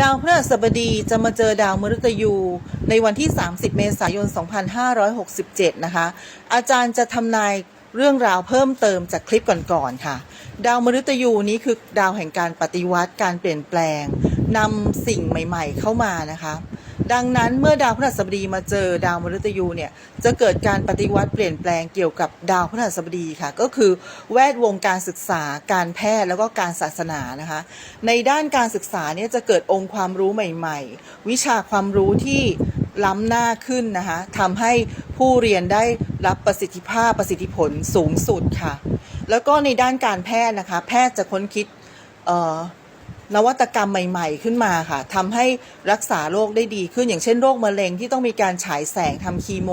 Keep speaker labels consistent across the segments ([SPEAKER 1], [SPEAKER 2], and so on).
[SPEAKER 1] ดาวพฤหัสบดีจะมาเจอดาวมฤตยู ในวันที่ 30 เมษายน 2567 นะคะ อาจารย์จะทำนายเรื่องราวเพิ่มเติมจากคลิปก่อนๆค่ะ ดาวมฤตยูนี้คือดาวแห่งการปฏิวัติการเปลี่ยนแปลงนำสิ่งใหม่ ๆ เข้ามานะคะ ดังนั้นเมื่อดาวพฤหัสบดีมาเจอดาวมฤตยูเนี่ยจะเกิดการปฏิวัติเปลี่ยนแปลงเกี่ยวกับดาวพฤหัสบดีค่ะ ก็คือแวดวงการศึกษาการแพทย์แล้วก็การศาสนานะคะ ในด้านการศึกษาเนี่ยจะเกิดองค์ความรู้ใหม่ ๆ วิชาความรู้ที่ล้ำหน้าขึ้นนะคะทำให้ผู้เรียนได้รับประสิทธิภาพประสิทธิผลสูงสุดค่ะ แล้วก็ในด้านการแพทย์นะคะ แพทย์จะค้นคิด นวัตกรรมใหม่ ๆ ขึ้นมาค่ะทำให้รักษาโรคได้ดีขึ้นอย่างเช่นโรคมะเร็งที่ต้องมีการฉายแสงทำคีโม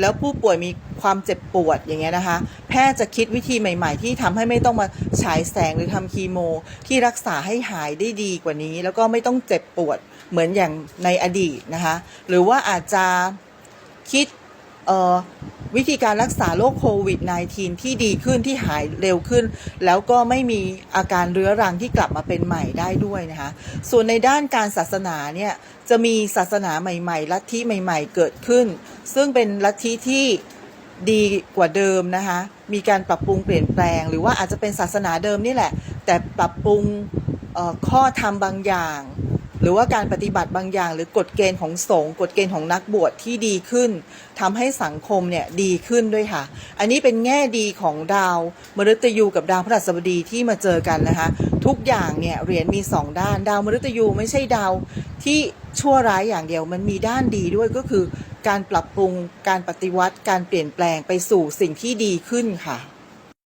[SPEAKER 1] แล้วผู้ป่วยมีความเจ็บปวดอย่างเงี้ยนะคะ แพทย์จะคิดวิธีใหม่ ๆ ที่ทำให้ไม่ต้องมาฉายแสงหรือทำคีโม ที่รักษาให้หายได้ดีกว่านี้ แล้วก็ไม่ต้องเจ็บปวดเหมือนอย่างในอดีตนะคะ หรือว่าอาจจะคิดเอ่อ วิธีการรักษาโรคโควิด -19 ที่ดีขึ้นที่หายเร็วขึ้น แล้วก็ไม่มีอาการเรื้อรังที่กลับมาเป็นใหม่ได้ด้วยนะคะ ส่วนในด้านการศาสนาเนี่ยจะมีศาสนาใหม่ๆ ลัทธิใหม่ๆ เกิดขึ้น ซึ่งเป็นลัทธิที่ดีกว่าเดิมนะคะ มีการปรับปรุงเปลี่ยนแปลง หรือว่าอาจจะเป็นศาสนาเดิมนี่แหละ แต่ปรับปรุงข้อธรรมบางอย่าง รือว่าการปฏิบัติบางอย่าง หรือกฎเกณฑ์ของสงฆ์กฎเกณฑ์ของนักบวชที่ดีขึ้นทำให้สังคมเนี่ยดีขึ้นด้วยค่ะ อันนี้เป็นแง่ดีของดาวมฤตยูกับดาวพฤหัสบดีที่มาเจอกันนะคะ ทุกอย่างเนี่ยเหรียญมีสองด้าน ดาวมฤตยูไม่ใช่ดาวที่ชั่วร้ายอย่างเดียวมันมีด้านดีด้วยก็คือ การปรับปรุงการปฏิวัติการเปลี่ยนแปลงไปสู่สิ่งที่ดีขึ้นค่ะ